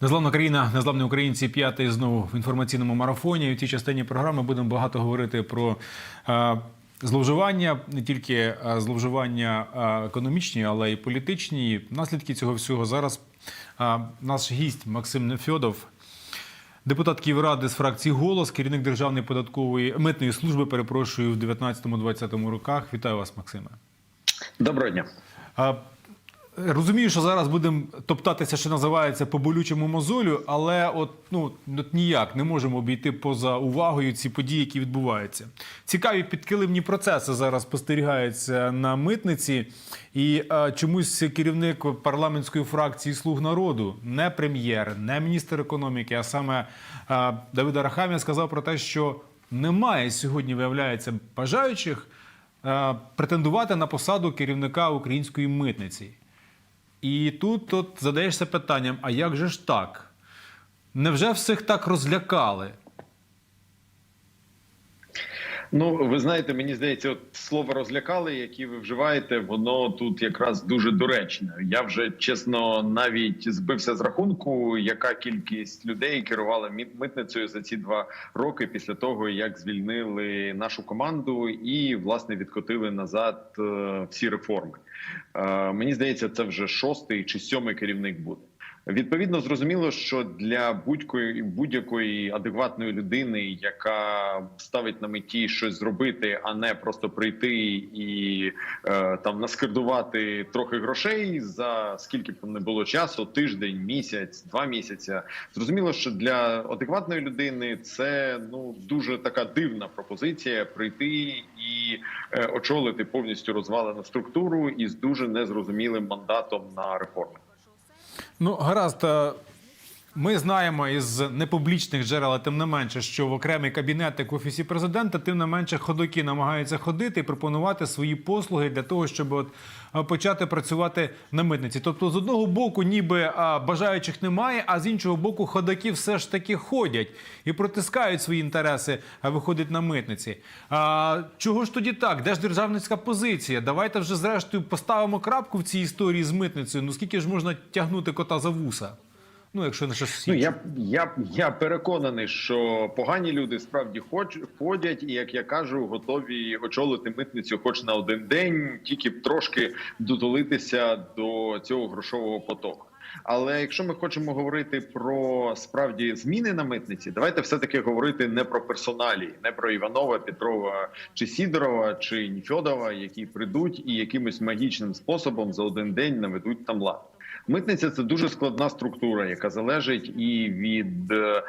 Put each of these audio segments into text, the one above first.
Незламна країна, незламні українці, п'ятий знову в інформаційному марафоні. У цій частині програми будемо багато говорити про е, зловживання, не тільки е, зловживання е, економічні, але й політичні. Наслідки цього всього зараз е, наш гість Максим Нефьодов, депутат Київради з фракції Голос, керівник Державної податкової митної служби. Перепрошую в 19-20 роках. Вітаю вас, Максиме. Доброго дня. Розумію, що зараз будемо топтатися, що називається по болючому мозолю, але от ну от ніяк не можемо обійти поза увагою ці події, які відбуваються. Цікаві підкилимні процеси зараз спостерігаються на митниці, і а, чомусь керівник парламентської фракції Слуг народу, не прем'єр, не міністр економіки, а саме а, Давид Арахамія сказав про те, що немає сьогодні, виявляється, бажаючих е, претендувати на посаду керівника української митниці. І тут от задаєшся питанням: а як же ж так? Невже всіх так розлякали? Ну, ви знаєте, мені здається, от слово розлякали, яке ви вживаєте, воно тут якраз дуже доречне. Я вже чесно навіть збився з рахунку, яка кількість людей керувала митницею за ці два роки після того, як звільнили нашу команду і власне відкотили назад е, всі реформи. Е, Мені здається, це вже шостий чи сьомий керівник буде. Відповідно, зрозуміло, що для будь-якої будь-якої адекватної людини, яка ставить на меті щось зробити, а не просто прийти і е, там наскердувати трохи грошей за скільки б не було часу, тиждень, місяць, два місяця. Зрозуміло, що для адекватної людини це ну дуже така дивна пропозиція прийти і е, очолити повністю розвалену структуру із дуже незрозумілим мандатом на реформи. Ну, гаразд. Е, Ми знаємо із непублічних джерел, а тим не менше, що в окремий кабінет, як в офісі президента, тим не менше ходоки намагаються ходити і пропонувати свої послуги для того, щоб от е, почати працювати на митниці. Тобто, з одного боку, ніби бажаючих немає, а з іншого боку, ходаки все ж таки ходять і протискають свої інтереси, а виходять на митниці. А, чого ж тоді так? Де ж державницька позиція? Давайте вже зрештою поставимо крапку в цій історії з митницею. Ну скільки ж можна тягнути кота за вуса? Ну, якщо не щось. Ну я я я переконаний, що погані люди справді хоч ходять, і як я кажу, готові очолити митницю, хоч на один день, тільки б трошки дотулитися до цього грошового потоку. Але якщо ми хочемо говорити про справді зміни на митниці, давайте все таки говорити не про персоналі, не про Іванова, Петрова чи Сідорова чи Ніфьодова, які прийдуть і якимось магічним способом за один день наведуть там лад. Митниця це дуже складна структура, яка залежить і від е,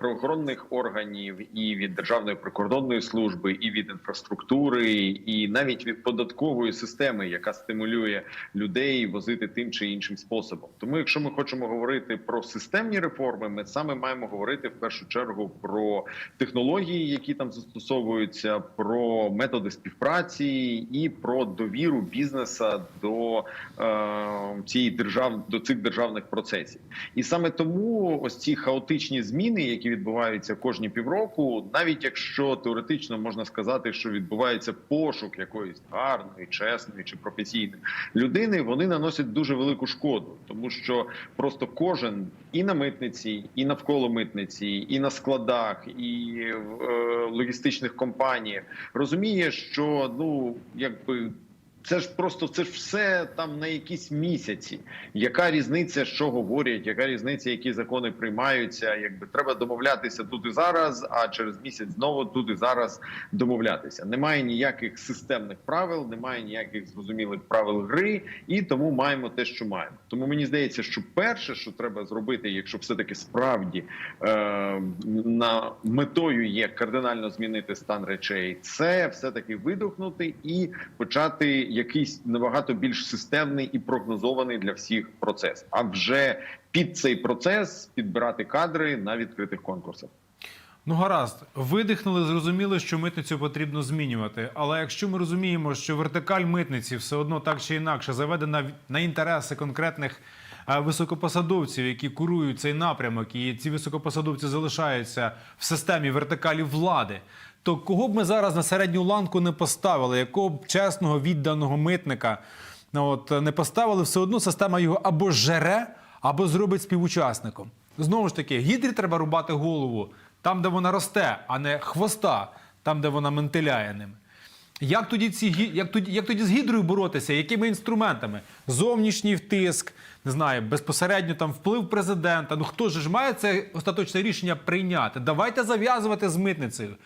правоохоронних органів, і від державної прикордонної служби, і від інфраструктури, і навіть від податкової системи, яка стимулює людей возити тим чи іншим способом. Тому, якщо ми хочемо говорити про системні реформи, ми саме маємо говорити в першу чергу про технології, які там застосовуються, про методи співпраці і про довіру бізнеса до е, цієї держав до цих державних процесів. І саме тому ось ці хаотичні зміни, які відбуваються кожні півроку, навіть якщо теоретично можна сказати, що відбувається пошук якоїсь гарної, чесної чи професійної людини, вони наносять дуже велику шкоду, тому що просто кожен і на митниці, і навколо митниці, і на складах, і в е, логістичних компаніях розуміє, що ну якби. Це ж просто це ж все там на якісь місяці. Яка різниця, що говорять, яка різниця, які закони приймаються? Якби треба домовлятися тут і зараз, а через місяць знову тут і зараз домовлятися. Немає ніяких системних правил, немає ніяких зрозумілих правил гри, і тому маємо те, що маємо. Тому мені здається, що перше, що треба зробити, якщо все таки справді е, на метою є кардинально змінити стан речей, це все таки видохнути і почати якийсь набагато більш системний і прогнозований для всіх процес. А вже під цей процес підбирати кадри на відкритих конкурсах. Ну, гаразд, видихнули, зрозуміли, що митницю потрібно змінювати. Але якщо ми розуміємо, що вертикаль митниці все одно так чи інакше заведена на інтереси конкретних е, високопосадовців, які курують цей напрямок, і ці високопосадовці залишаються в системі вертикалі влади. То кого б ми зараз на середню ланку не поставили, якого б чесного відданого митника ну, от, не поставили, все одно система його або жере, або зробить співучасником. Знову ж таки, гідрі треба рубати голову там, де вона росте, а не хвоста, там, де вона ментиляє ним. Як тоді, ці, як, тоді, як тоді з гідрою боротися? Якими інструментами? Зовнішній втиск, не знаю, безпосередньо там вплив президента. Ну хто ж має це остаточне рішення прийняти? Давайте зав'язувати з митницею.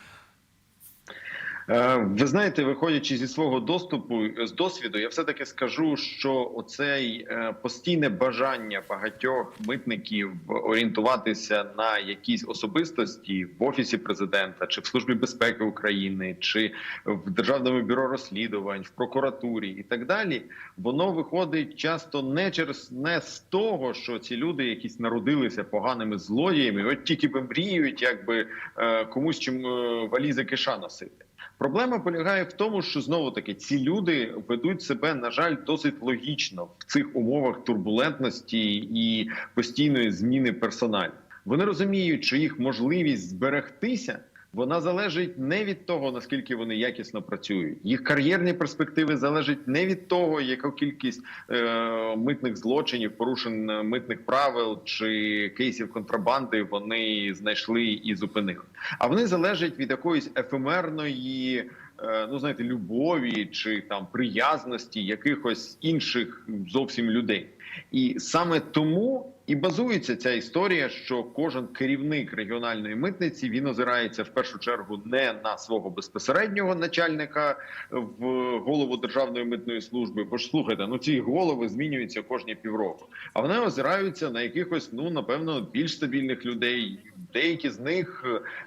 Е, Ви знаєте, виходячи зі свого доступу з досвіду, я все таки скажу, що оцей е, постійне бажання багатьох митників орієнтуватися на якісь особистості в офісі президента, чи в службі безпеки України, чи в державному бюро розслідувань, в прокуратурі і так далі, воно виходить часто не через не з того, що ці люди якісь народилися поганими злодіями, от тільки би мріють, якби е, комусь чим валізи киша носити. Проблема полягає в тому, що знову таки ці люди ведуть себе, на жаль, досить логічно в цих умовах турбулентності і постійної зміни персоналів. Вони розуміють, що їх можливість зберегтися. Вона залежить не від того наскільки вони якісно працюють. Їх кар'єрні перспективи залежать не від того, яку кількість е, митних злочинів, порушень е, митних правил чи кейсів контрабанди вони знайшли і зупинили. А вони залежать від якоїсь ефемерної, е, ну знаєте, любові чи там приязності якихось інших зовсім людей. І саме тому і базується ця історія, що кожен керівник регіональної митниці він озирається в першу чергу не на свого безпосереднього начальника в голову державної митної служби. Бо ж слухайте, ну ці голови змінюються кожні півроку. А вони озираються на якихось, ну напевно, більш стабільних людей. Деякі з них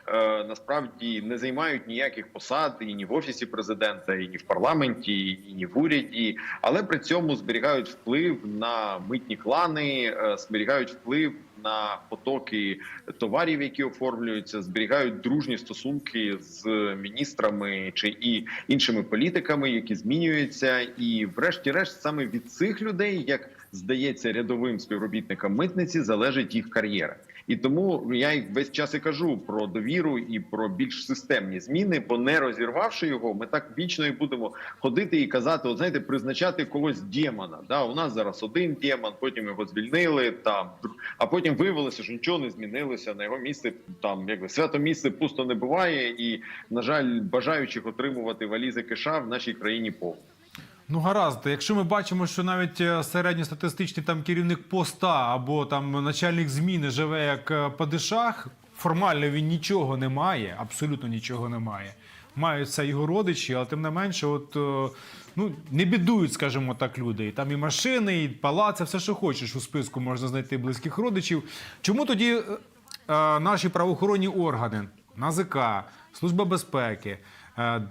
е, насправді не займають ніяких посад і ні в офісі президента, і ні в парламенті, і ні в уряді, але при цьому зберігають вплив на митні клани, е, зберігають вплив на потоки товарів, які оформлюються, зберігають дружні стосунки з міністрами чи і іншими політиками, які змінюються, і, врешті-решт, саме від цих людей, як здається, рядовим співробітникам митниці залежить їх кар'єра. І тому я весь час і кажу про довіру і про більш системні зміни, бо не розірвавши його, ми так вічно і будемо ходити і казати: от знаєте, призначати когось демона. Да, у нас зараз один демон, потім його звільнили там, а потім виявилося, що нічого не змінилося. На його місце там якби свято місце пусто не буває, і на жаль, бажаючих отримувати валізи киша в нашій країні повно. Ну гаразд, якщо ми бачимо, що навіть е, середньостатистичний там керівник поста або там начальник зміни живе як е, падишах, формально він нічого не має, абсолютно нічого не має. Мають це його родичі, але тим не менше, от е, ну не бідують, скажімо так, люди. І там і машини, і палаци, все, що хочеш у списку можна знайти близьких родичів. Чому тоді е, наші правоохоронні органи, НАЗК, Служба безпеки,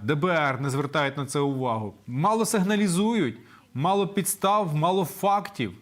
ДБР не звертають на це увагу? Мало сигналізують, мало підстав, мало фактів.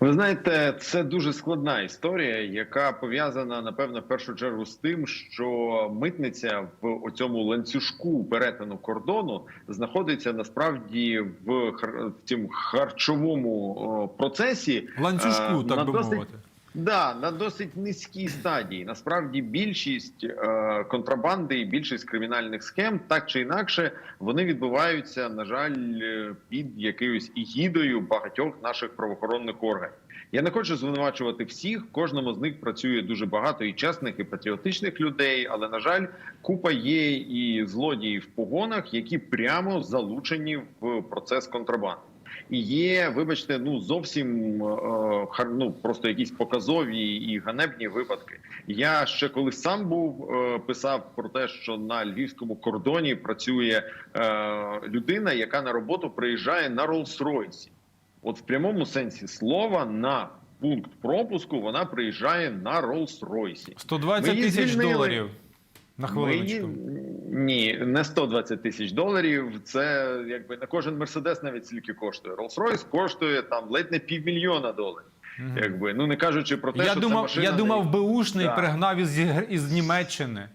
Ви знаєте, це дуже складна історія, яка пов'язана напевно в першу чергу з тим, що митниця в цьому ланцюжку перетину кордону знаходиться насправді в, в цьому харчовому процесі Ланцюжку, е, так би мовити. Да, на досить низькій стадії. Насправді більшість е, контрабанди і більшість кримінальних схем, так чи інакше, вони відбуваються, на жаль, е, під якоюсь ігідою багатьох наших правоохоронних органів. Я не хочу звинувачувати всіх. Кожному з них працює дуже багато і чесних, і патріотичних людей. Але на жаль, купа є і злодіїв в погонах, які прямо залучені в процес контрабанди. І є, вибачте, ну зовсім е, ну, просто якісь показові і ганебні випадки. Я ще коли сам був е, писав про те, що на львівському кордоні працює е, людина, яка на роботу приїжджає на Роллс-Ройсі. От в прямому сенсі слова на пункт пропуску вона приїжджає на Роллс-Ройсі. 120 Ми тисяч доларів. На Ми хвилиночку. її- Ні, не 120 тисяч доларів. Це якби на кожен мерседес навіть стільки коштує. Rolls-Royce коштує там ледь не півмільйона доларів. Мгм. Якби ну не кажучи про те, Я що думав, це машина я думав, на... беушний Да. пригнав із, із Німеччини.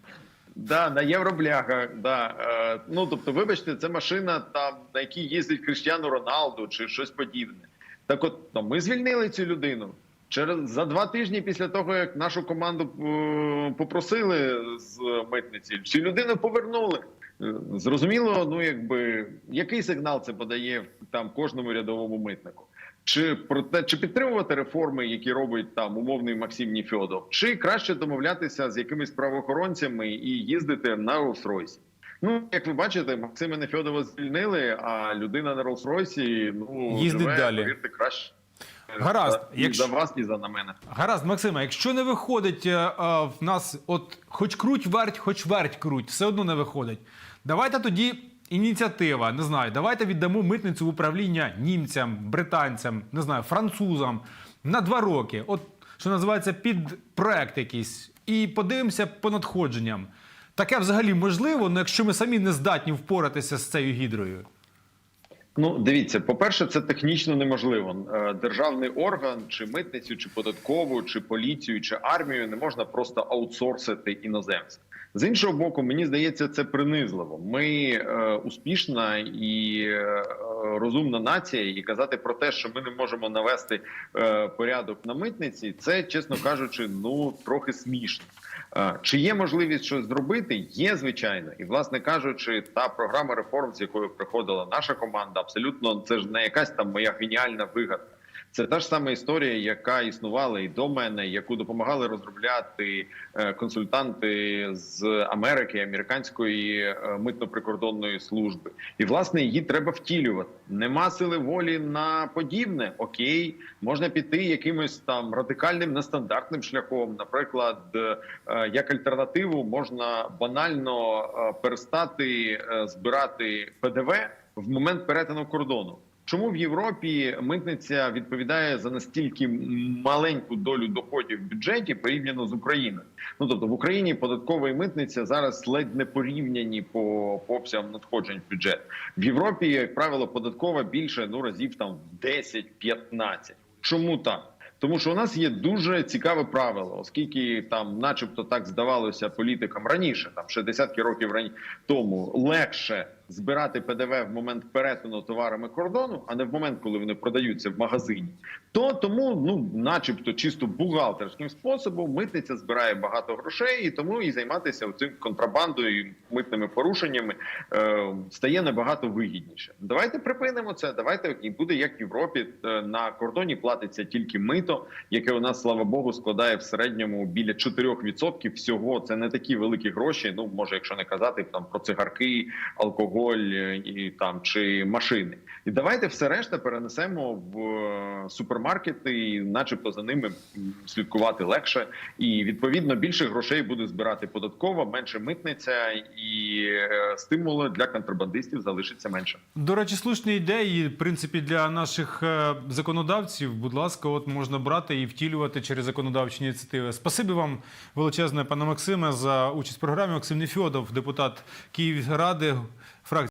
Да, на євробляхах. Да. Е, ну тобто, вибачте, це машина, там на якій їздить Кріштіану Роналду чи щось подібне. Так, от ну, ми звільнили цю людину. Через за два тижні після того, як нашу команду е, попросили з митниці, цю людину повернули. Е, Зрозуміло, ну якби який сигнал це подає там кожному рядовому митнику. Чи про те, чи підтримувати реформи, які робить там умовний Максим Ніфьодов, чи краще домовлятися з якимись правоохоронцями і їздити на Rolls-Royce? Ну, як ви бачите, Максима Нефьодова звільнили, а людина на Rolls-Royce, ну Їздить живе, далі. повірте, краще. Гаразд, Ні якщо- за вас, ні за на мене. Гаразд, Максима, якщо не виходить е, е, в нас, от хоч круть верть, хоч верть круть, все одно не виходить. Давайте тоді ініціатива, не знаю, давайте віддамо митницю в управління німцям, британцям, не знаю, французам на два роки. От що називається під проект якийсь, і подивимося по надходженням. Таке взагалі можливо, ну якщо ми самі не здатні впоратися з цією гідрою. Ну, дивіться, по-перше, це технічно неможливо. Е, Державний орган, чи митницю, чи податкову, чи поліцію, чи армію не можна просто аутсорсити іноземцям. З іншого боку, мені здається, це принизливо. Ми е, успішна і е, розумна нація, і казати про те, що ми не можемо навести е, порядок на митниці, це чесно кажучи, ну трохи смішно. Чи є можливість щось зробити? Є звичайно, і власне кажучи, та програма реформ, з якою приходила наша команда, абсолютно це ж не якась там моя геніальна вигадка. Це та ж сама історія, яка існувала і до мене, яку допомагали розробляти е, консультанти з Америки, американської е, митно-прикордонної служби. І власне її треба втілювати. Нема сили волі на подібне. Окей, можна піти якимось там радикальним нестандартним шляхом. Наприклад, е, як альтернативу можна банально перестати збирати ПДВ в момент перетину кордону. Чому в Європі митниця відповідає за настільки маленьку долю доходів в бюджеті порівняно з Україною? Ну тобто в Україні податкова і митниця зараз ледь не порівняні по, по обсягам надходжень в бюджет. В Європі, як правило, податкова більше ну разів там в 10-15. Чому так? Тому що у нас є дуже цікаве правило, оскільки там, начебто, так здавалося політикам раніше, там ще десятки років рані тому легше збирати ПДВ в момент перетину товарами кордону, а не в момент, коли вони продаються в магазині. То тому, ну, начебто, чисто бухгалтерським способом, митниця збирає багато грошей, і тому і займатися цим контрабандою митними порушеннями е, стає набагато вигідніше. Давайте припинимо це. Давайте і буде як в Європі. Е, На кордоні платиться тільки мито, яке у нас, слава Богу, складає в середньому біля 4% всього. Це не такі великі гроші. Ну може, якщо не казати там про цигарки, алкоголь е, і там чи машини. І давайте все решта перенесемо в е, супермаркети, і начебто за ними слідкувати легше. І відповідно більше грошей буде збирати податкова, менше митниця, і е, стимули для контрабандистів залишиться менше. До речі, слушні ідеї, в принципі, для наших законодавців, будь ласка, от можна брати і втілювати через законодавчі ініціативи. Спасибі вам величезне, пане Максиме, за участь в програмі. Максим Нефьодов, депутат Київради,